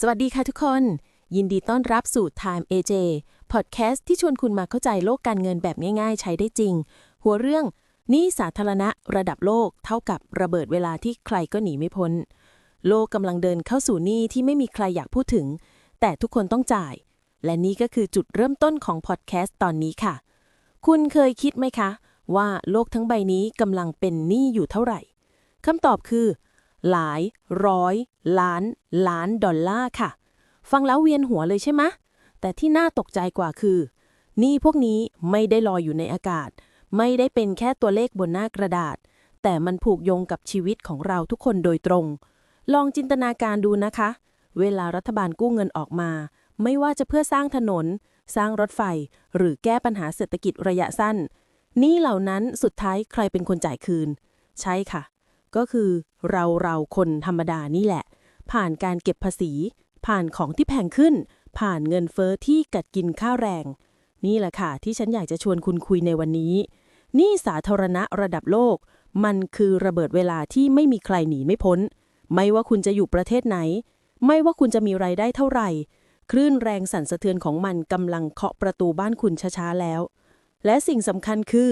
สวัสดีค่ะทุกคน ยินดีต้อนรับสู่ Time AJ พอดแคสต์ที่ชวนคุณมาเข้าใจโลกการเงินแบบง่ายๆ ใช้ได้จริง หัวเรื่องนี้สาธารณะระดับโลกเท่ากับระเบิดเวลาที่ใครก็หนีไม่พ้น โลกกำลังเดินเข้าสู่หนี้ที่ไม่มีใครอยากพูดถึง แต่ทุกคนต้องจ่าย และนี่ก็คือจุดเริ่มต้นของพอดแคสต์ตอนนี้ค่ะ คุณเคยคิดไหมคะ ว่าโลกทั้งใบนี้กำลังเป็นหนี้อยู่เท่าไหร่คำตอบคือ หลาย ร้อย ล้าน ล้านดอลลาร์ค่ะ ฟังแล้วเวียนหัวเลยใช่ไหมแต่ที่น่าตกใจกว่าคือ นี้พวกนี้ไม่ได้ลอยอยู่ในอากาศ ไม่ได้เป็นแค่ตัวเลขบนหน้ากระดาษ แต่มันผูกโยงกับชีวิตของเราทุกคนโดยตรง ลองจินตนาการดูนะคะ เวลารัฐบาลกู้เงินออกมา ไม่ว่าจะเพื่อสร้างถนน สร้างรถไฟ หรือแก้ปัญหาเศรษฐกิจระยะสั้น นี้เหล่านั้นสุดท้ายใครเป็นคนจ่ายคืน ใช่ค่ะ ก็คือเราเราคนธรรมดานี่แหละ ผ่านการเก็บภาษี ผ่านของที่แพงขึ้น ผ่านเงินเฟอ้อที่กัดกินค่าวแรง นี่แหละค่ะ ที่ฉันอยากจะชวนคุณคุยในวันนี้ นี่สาธารณะระดับโลก มันคือระเบิดเวลาที่ไม่มีใครหนีไม่พ้น ไม่ว่าคุณจะอยู่ประเทศไหน ไม่ว่าคุณจะมีไรายได้เท่าไหร่คลื่นแรงสั่นสะเทือนของมันกำลังเคาะประตูบ้านคุณช้าๆแล้ว และสิ่งสำคัญคือ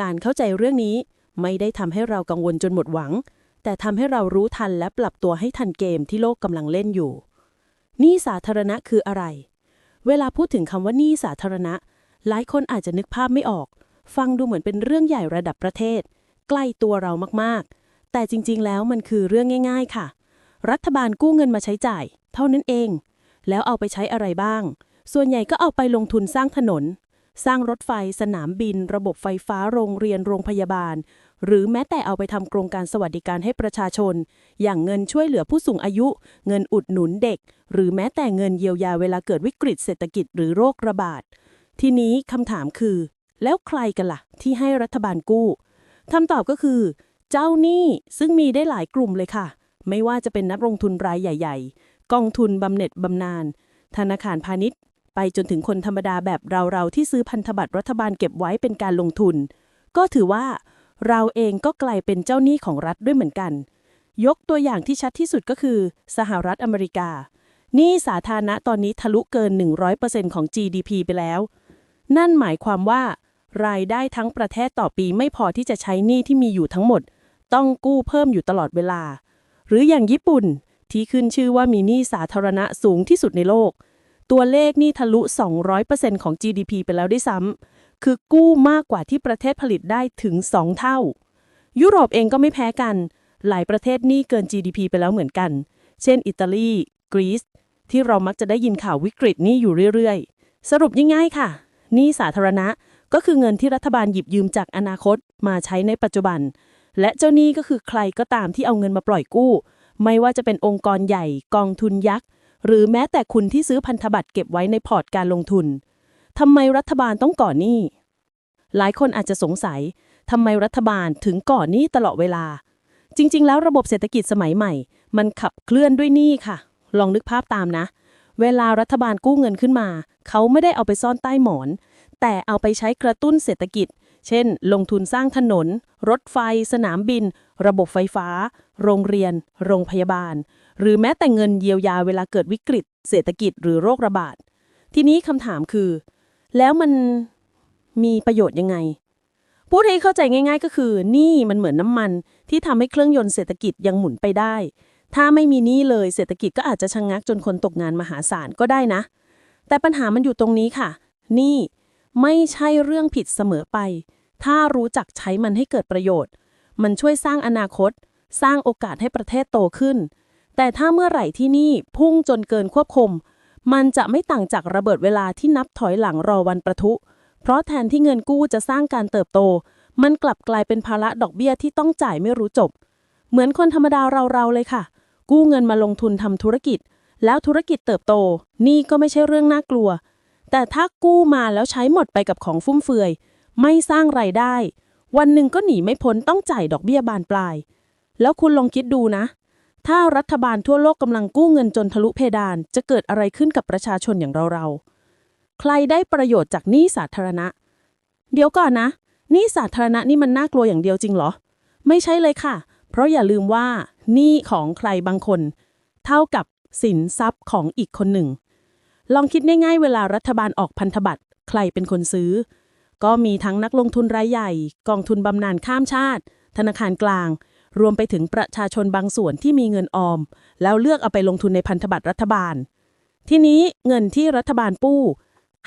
การเข้าใจเรื่องนี้ ไม่ได้ทำให้เรากังวลจนหมดหวัง แต่ทำให้เรารู้ทันและปรับตัวให้ทันเกมที่โลกกำลังเล่นอยู่ หนี้สาธารณะคืออะไร เวลาพูดถึงคำว่าหนี้สาธารณะ หลายคนอาจจะนึกภาพไม่ออก ฟังดูเหมือนเป็นเรื่องใหญ่ระดับประเทศ ใกล้ตัวเรามากๆ แต่จริงๆ แล้วมันคือเรื่องง่าย ๆ ค่ะ รัฐบาลกู้เงินมาใช้จ่าย เท่านั้นเอง แล้วเอาไปใช้อะไรบ้าง ส่วนใหญ่ก็เอาไปลงทุนสร้างถนน สร้างรถไฟสนามบิน ระบบไฟฟ้าโรงเรียนโรงพยาบาล หรือแม้แต่เอาไปทำโครงการสวัสดิการให้ประชาชน อย่างเงินช่วยเหลือผู้สูงอายุ เงินอุดหนุนเด็ก หรือแม้แต่เงินเยียวยาเวลาเกิดวิกฤตเศรษฐกิจหรือโรคระบาด ทีนี้คำถามคือ แล้วใครกันล่ะ ที่ให้รัฐบาลกู้คำตอบก็คือ เจ้าหนี้ซึ่งมีได้หลายกลุ่มเลยค่ะ ไม่ว่าจะเป็นนักลงทุนรายใหญ่ ๆ กองทุนบำเหน็จบำนาญธนาคารพาณิชย์ ไปจนถึงคนธรรมดาแบบเรา ๆ ที่ซื้อพันธบัตรรัฐบาลเก็บไว้เป็นการลงทุน ก็ถือว่าเราเองก็กลายเป็นเจ้าหนี้ของรัฐด้วยเหมือนกัน ยกตัวอย่างที่ชัดที่สุดก็คือ สหรัฐอเมริกาหนี้สาธารณะตอนนี้ทะลุเกิน 100%ของ GDP ไปแล้ว นั่นหมายความว่า รายได้ทั้งประเทศต่อปีไม่พอที่จะใช้หนี้ที่มีอยู่ทั้งหมด ต้องกู้เพิ่มอยู่ตลอดเวลา หรืออย่างญี่ปุ่นที่ขึ้นชื่อว่ามีหนี้สาธารณะสูงที่สุดในโลก ตัวเลขนี่ทะลุ 200%ของ GDP ไปแล้วด้วยซ้ำคือกู้มากกว่าที่ประเทศผลิตได้ถึง 2 เท่า ยุโรปเองก็ไม่แพ้กัน หลายประเทศนี้เกิน GDP ไปแล้วเหมือนกัน เช่น อิตาลี กรีซ ที่เรามักจะได้ยินข่าววิกฤตนี้อยู่เรื่อยๆ สรุปง่ายๆค่ะ นี้สาธารณะก็คือเงินที่รัฐบาลหยิบยืมจากอนาคตมาใช้ในปัจจุบัน และเจ้าหนี้ก็คือใครก็ตามที่เอาเงินมาปล่อยกู้ ไม่ว่าจะเป็นองค์กรใหญ่ กองทุนยักษ์ หรือแม้แต่คุณที่ซื้อพันธบัตรเก็บไว้ในพอร์ตการลงทุนทำไมรัฐบาลต้องก่อหนี้ หลายคนอาจจะสงสัยทำไมรัฐบาลถึงก่อหนี้ตลอดเวลา จริง ๆ แล้วระบบเศรษฐกิจสมัยใหม่ มันขับเคลื่อนด้วยหนี้ค่ะ ลองนึกภาพตามนะ เวลารัฐบาลกู้เงินขึ้นมา เขาไม่ได้เอาไปซ่อนใต้หมอน แต่เอาไปใช้กระตุ้นเศรษฐกิจ เช่น ลงทุนสร้างถนน รถไฟ สนามบิน ระบบไฟฟ้า โรงเรียน โรงพยาบาล หรือแม้แต่เงินเยียวยาเวลาเกิดวิกฤต เศรษฐกิจหรือโรคระบาด ทีนี้คำถามคือ แล้วมันมีประโยชน์ยังไง พูดให้เข้าใจง่าย ๆ ก็คือหนี้มันเหมือนน้ำมันที่ทำให้เครื่องยนต์เศรษฐกิจยังหมุนไปได้ ถ้าไม่มีหนี้เลยเศรษฐกิจก็อาจจะชะงงักจนคนตกงานมหาศาลก็ได้นะ แต่ปัญหามันอยู่ตรงนี้ค่ะหนี้ไม่ใช่เรื่องผิดเสมอไป ถ้ารู้จักใช้มันให้เกิดประโยชน์ มันช่วยสร้างอนาคต สร้างโอกาสให้ประเทศโตขึ้น แต่ถ้าเมื่อไหร่ที่นี่พุ่งจนเกินควบคุม มันจะไม่ต่างจากระเบิดเวลาที่นับถอยหลังรอวันประทุ เพราะแทนที่เงินกู้จะสร้างการเติบโต มันกลับกลายเป็นภาระดอกเบี้ยที่ต้องจ่ายไม่รู้จบ เหมือนคนธรรมดาเราๆเลยค่ะ กู้เงินมาลงทุนทำธุรกิจ แล้วธุรกิจเติบโต นี่ก็ไม่ใช่เรื่องน่ากลัว แต่ถ้ากู้มาแล้วใช้หมดไปกับของฟุ่มเฟือย ไม่สร้างไรายได้ วันหนึ่งก็หนีไม่พ้นต้องจ่ายดอกเบี้ยบานปลาย แล้วคุณลองคิดดูนะ ถ้ารัฐบาลทั่วโลกกำลังกู้เงินจนทะลุเพดาน จะเกิดอะไรขึ้นกับประชาชนอย่างเราๆ ใครได้ประโยชน์จากหนี้สาธารณะ เดี๋ยวก่อนนะหนี้สาธารณะนี่มันน่ากลัวอย่างเดียวจริงเหรอ ไม่ใช่เลยค่ะ เพราะอย่าลืมว่าหนี้ของใครบางคน เท่ากับสินทรัพย์ของอีกคนหนึ่ง ลองคิดง่ายๆ เวลารัฐบาลออกพันธบัตรใครเป็นคนซื้อ ก็มีทั้งนักลงทุนรายใหญ่ กองทุนบำนาญข้ามชาติ ธนาคารกลาง รวมไปถึงประชาชนบางส่วนที่มีเงินออม แล้วเลือกเอาไปลงทุนในพันธบัตรรัฐบาล ทีนี้เงินที่รัฐบาลปู้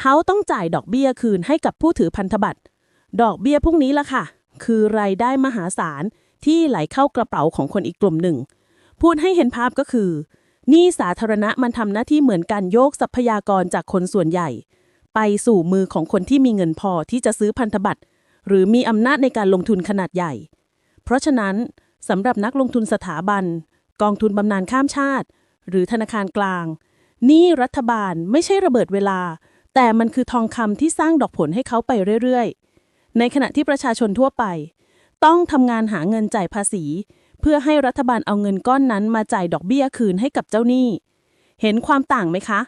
เขาต้องจ่ายดอกเบี้ยคืนให้กับผู้ถือพันธบัตร ดอกเบี้ยพวกนี้ละค่ะ คือรายได้มหาศาลที่ไหลเข้ากระเป๋าของคนอีกกลุ่มหนึ่ง พูดให้เห็นภาพก็คือหนี้สาธารณะมันทำหน้าที่เหมือนการโยกทรัพยากรจากคนส่วนใหญ่ ไปสู่มือของคนที่มีเงินพอที่จะซื้อพันธบัตรหรือมีอำนาจในการลงทุนขนาดใหญ่ เพราะฉะนั้น สำหรับนักลงทุนสถาบัน กองทุนบำนาญข้ามชาติ หรือธนาคารกลาง นี้รัฐบาลไม่ใช่ระเบิดเวลา แต่มันคือทองคำที่สร้างดอกผลให้เขาไปเรื่อยๆ ในขณะที่ประชาชนทั่วไป ต้องทำงานหาเงินจ่ายภาษี เพื่อให้รัฐบาลเอาเงินก้อนนั้นมาจ่ายดอกเบี้ยคืนให้กับเจ้าหนี้ เห็นความต่างไหมคะ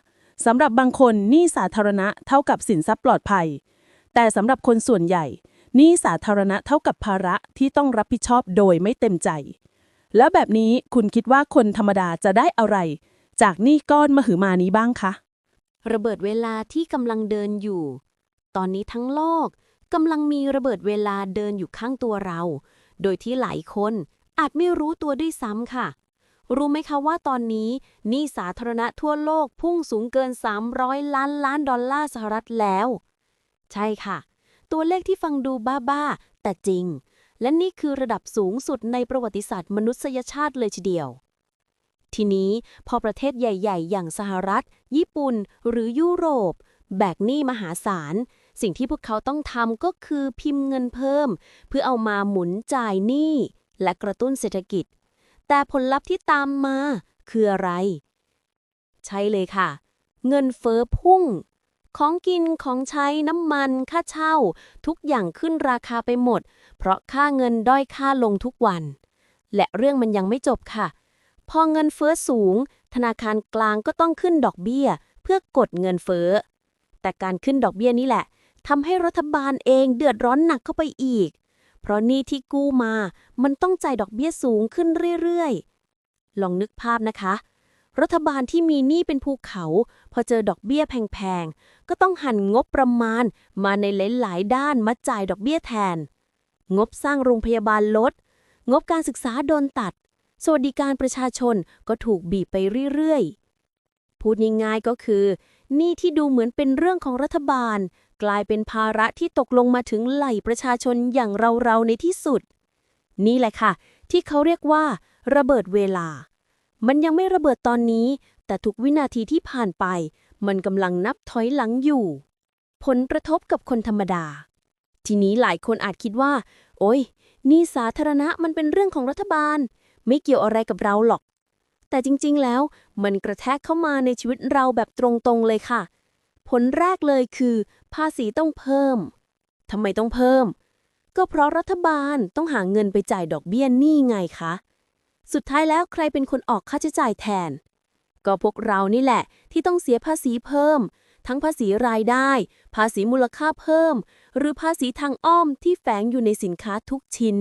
สำหรับบางคนหนี้สาธารณะเท่ากับสินทรัพย์ปลอดภัย แต่สำหรับคนส่วนใหญ่ นี้สาธารณะเท่ากับภาระที่ต้องรับผิดชอบโดยไม่เต็มใจ แล้วแบบนี้คุณคิดว่าคนธรรมดาจะได้อะไร จากหนี้ก้อนมหึมานี้บ้างคะ ระเบิดเวลาที่กำลังเดินอยู่ ตอนนี้ทั้งโลกกำลังมีระเบิดเวลาเดินอยู่ข้างตัวเรา โดยที่หลายคนอาจไม่รู้ตัวด้วยซ้ำค่ะ รู้ไหมคะว่าตอนนี้หนี้สาธารณะทั่วโลกพุ่งสูงเกิน 300 ล้านล้านดอลลาร์สหรัฐแล้ว ใช่ค่ะ ตัวเลขที่ฟังดูบ้าๆ แต่จริง และนี่คือระดับสูงสุดในประวัติศาสตร์มนุษยชาติเลยทีเดียว ทีนี้พอประเทศใหญ่ๆ อย่างสหรัฐ ญี่ปุ่น หรือยุโรป แบกหนี้มหาศาล สิ่งที่พวกเขาต้องทำก็คือพิมพ์เงินเพิ่ม เพื่อเอามาหมุนจ่ายหนี้และกระตุ้นเศรษฐกิจ แต่ผลลัพธ์ที่ตามมาคืออะไร ใช่เลยค่ะ เงินเฟ้อพุ่ง ของกินของใช้น้ำมันค่าเช่า ทุกอย่างขึ้นราคาไปหมด เพราะค่าเงินด้อยค่าลงทุกวัน และเรื่องมันยังไม่จบค่ะ พอเงินเฟ้อสูง ธนาคารกลางก็ต้องขึ้นดอกเบี้ย เพื่อกดเงินเฟ้อ แต่การขึ้นดอกเบี้ยนี่แหละทำให้รัฐบาลเองเดือดร้อนหนักเข้าไปอีก เพราะหนี้ที่กู้มา มันต้องจ่ายดอกเบี้ยสูงขึ้นเรื่อยๆ ลองนึกภาพนะคะ รัฐบาลที่มีหนี้เป็นภูเขา พอเจอดอกเบี้ยแพงๆ ก็ต้องหันงบประมาณมาในหลายๆด้านมาจ่ายดอกเบี้ยแทน งบสร้างโรงพยาบาลลด งบการศึกษาโดนตัด สวัสดิการประชาชนก็ถูกบีบไปเรื่อยๆ พูดง่ายๆก็คือหนี้ที่ดูเหมือนเป็นเรื่องของรัฐบาล กลายเป็นภาระที่ตกลงมาถึงไหล่ประชาชนอย่างเราๆในที่สุด นี่แหละค่ะ ที่เขาเรียกว่า ระเบิดเวลา มันยังไม่ระเบิดตอนนี้ แต่ทุกวินาทีที่ผ่านไป มันกำลังนับถอยหลังอยู่ ผลกระทบกับคนธรรมดา ทีนี้หลายคนอาจคิดว่า โอ้ย นี่สาธารณะมันเป็นเรื่องของรัฐบาล ไม่เกี่ยวอะไรกับเราหรอก แต่จริงๆ แล้วมันกระแทกเข้ามาในชีวิตเราแบบตรงๆ เลยค่ะ ผลแรกเลยคือ ภาษีต้องเพิ่ม ทำไมต้องเพิ่ม ก็เพราะรัฐบาลต้องหาเงินไปจ่ายดอกเบี้ยหนี้ไงคะ สุดท้ายแล้วใครเป็นคนออกค่าใช้จ่ายแทน ก็พวกเรานี่แหละ ที่ต้องเสียภาษีเพิ่ม ทั้งภาษีรายได้ ภาษีมูลค่าเพิ่ม หรือภาษีทางอ้อมที่แฝงอยู่ในสินค้าทุกชิ้น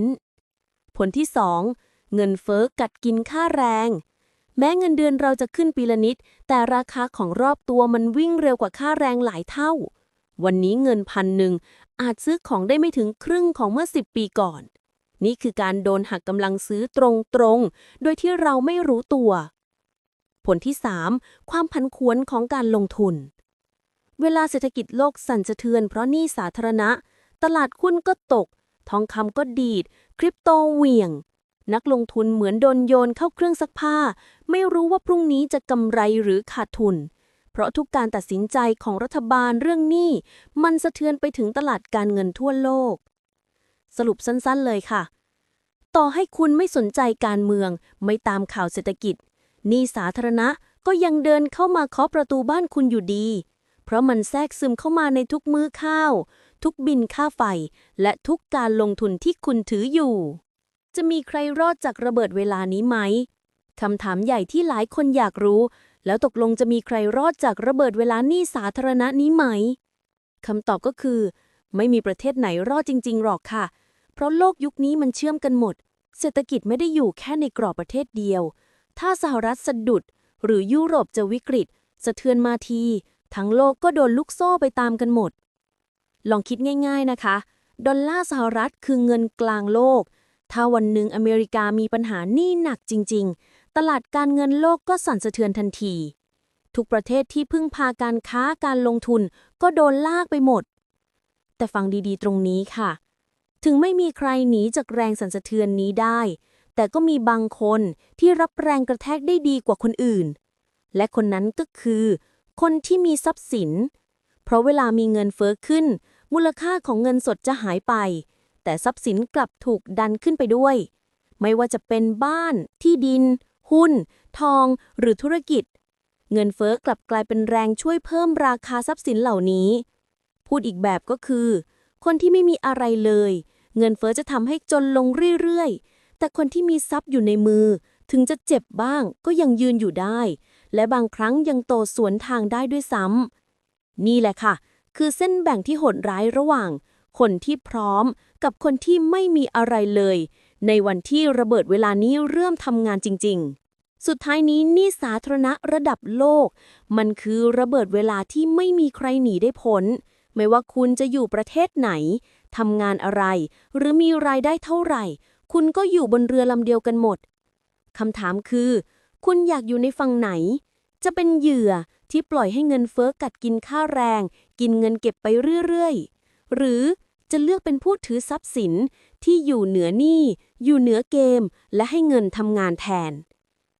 ผลที่ 2 เงินเฟ้อกัดกินค่าแรง แม้เงินเดือนเราจะขึ้นปีละนิด แต่ราคาของรอบตัวมันวิ่งเร็วกว่าค่าแรงหลายเท่า วันนี้เงินพันหนึ่งอาจซื้อของได้ไม่ถึงครึ่งของเมื่อ 10 ปีก่อน นี่คือการโดนหักกำลังซื้อตรงๆ โดยที่เราไม่รู้ตัว ผลที่ 3 ความผันผวนของการลงทุน เวลาเศรษฐกิจโลกสั่นสะเทือนเพราะหนี้สาธารณะ ตลาดหุ้นก็ตก ทองคำก็ดีด คริปโตเหวี่ยง นักลงทุนเหมือนโดนโยนเข้าเครื่องซักผ้า ไม่รู้ว่าพรุ่งนี้จะกำไรหรือขาดทุน เพราะทุกการตัดสินใจของรัฐบาลเรื่องหนี้มันสะเทือนไปถึงตลาดการเงินทั่วโลก สรุปสั้นๆเลยค่ะ ต่อให้คุณไม่สนใจการเมือง ไม่ตามข่าวเศรษฐกิจนี้สาธารณะก็ยังเดินเข้ามาเคาะประตูบ้านคุณอยู่ดี เพราะมันแทรกซึมเข้ามาในทุกมื้อข้าว ทุกบินค่าไฟ และทุกการลงทุนที่คุณถืออยู่ จะมีใครรอดจากระเบิดเวลานี้ไหมคำถามใหญ่ที่หลายคนอยากรู้ แล้วตกลงจะมีใครรอดจากระเบิดเวลานี้สาธารณะนี้ไหมคำตอบก็คือ ไม่มีประเทศไหนรอดจริง ๆ หรอกค่ะ เพราะโลกยุคนี้มันเชื่อมกันหมด เศรษฐกิจไม่ได้อยู่แค่ในกรอบประเทศเดียว ถ้าสหรัฐสะดุด หรือยุโรปจะวิกฤต สะเทือนมาที ทั้งโลกก็โดนลุกโซ่ไปตามกันหมด ลองคิดง่าย ๆนะคะ ดอลลาร์สหรัฐคือเงินกลางโลก ถ้าวันหนึ่งอเมริกามีปัญหาหนี้หนักจริง ๆ ตลาดการเงินโลกก็สั่นสะเทือนทันที ทุกประเทศที่พึ่งพาการค้าการลงทุนก็โดนลากไปหมด แต่ฟังดีๆ ตรงนี้ค่ะ ถึงไม่มีใครหนีจากแรงสั่นสะเทือนนี้ได้ แต่ก็มีบางคนที่รับแรงกระแทกได้ดีกว่าคนอื่น และคนนั้นก็คือ คนที่มีทรัพย์สิน เพราะเวลามีเงินเฟ้อขึ้น มูลค่าของเงินสดจะหายไป แต่ทรัพย์สินกลับถูกดันขึ้นไปด้วย ไม่ว่าจะเป็นบ้าน ที่ดิน หุ้น ทอง หรือธุรกิจ เงินเฟ้อกลับกลายเป็นแรงช่วยเพิ่มราคาทรัพย์สินเหล่านี้ พูดอีกแบบก็คือ คนที่ไม่มีอะไรเลย เงินเฟ้อจะทำให้จนลงเรื่อยๆ แต่คนที่มีทรัพย์อยู่ในมือ ถึงจะเจ็บบ้างก็ยังยืนอยู่ได้ และบางครั้งยังโตสวนทางได้ด้วยซ้ำนี่แหละค่ะ คือเส้นแบ่งที่โหดร้ายระหว่าง คนที่พร้อมกับคนที่ไม่มีอะไรเลย ในวันที่ระเบิดเวลานี้เริ่มทำงานจริง ๆสุดท้ายนี้หนี่สาธารณะระดับโลก มันคือระเบิดเวลาที่ไม่มีใครหนีได้พ้น ไม่ว่าคุณจะอยู่ประเทศไหนทำงานอะไร หรือมีรายได้เท่าไหร่ คุณก็อยู่บนเรือลำเดียวกันหมดคำถามคือ คุณอยากอยู่ในฝั่งไหน จะเป็นเหยื่อที่ปล่อยให้เงินเฟ้อกัดกินค่าแรง กินเงินเก็บไปเรื่อยๆ หรือจะเลือกเป็นผู้ถือทรัพย์สินที่อยู่เหนือหนี้อยู่เหนือเกม และให้เงินทำงานแทน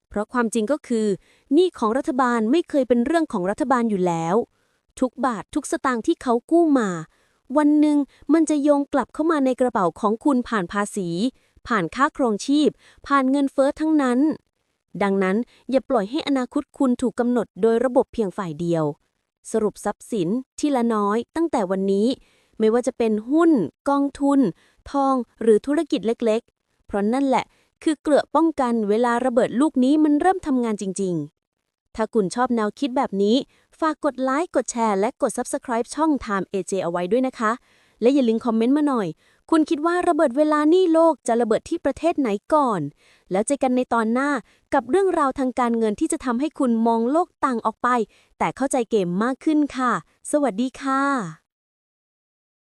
เพราะความจริงก็คือหนี้ของรัฐบาลไม่เคยเป็นเรื่องของรัฐบาลอยู่แล้ว ทุกบาททุกสตางค์ที่เขากู้มา วันหนึ่งมันจะโยงกลับเข้ามาในกระเป๋าของคุณผ่านภาษี ผ่านค่าครองชีพ ผ่านเงินเฟ้อทั้งนั้น ดังนั้นอย่าปล่อยให้อนาคตคุณถูกกำหนดโดยระบบเพียงฝ่ายเดียว สรุปทรัพย์สินทีละน้อย ตั้งแต่วันนี้ ไม่ว่าจะเป็นหุ้น กองทุน ทอง หรือธุรกิจเล็กๆ เพราะนั่นแหละคือเกราะป้องกันเวลาระเบิดลูกนี้มันเริ่มทำงานจริง ๆ ถ้าคุณชอบแนวคิดแบบนี้ ฝากกดไลค์กดแชร์และกด Subscribe ช่อง Time AJ เอาไว้ด้วยนะคะ และอย่าลืมคอมเมนต์มาหน่อย คุณคิดว่าระเบิดเวลานี่โลกจะระเบิดที่ประเทศไหนก่อน แล้วเจอกันในตอนหน้ากับเรื่องราวทางการเงินที่จะทำให้คุณมองโลกต่างออกไป แต่เข้าใจเกมมากขึ้นค่ะ สวัสดีค่ะ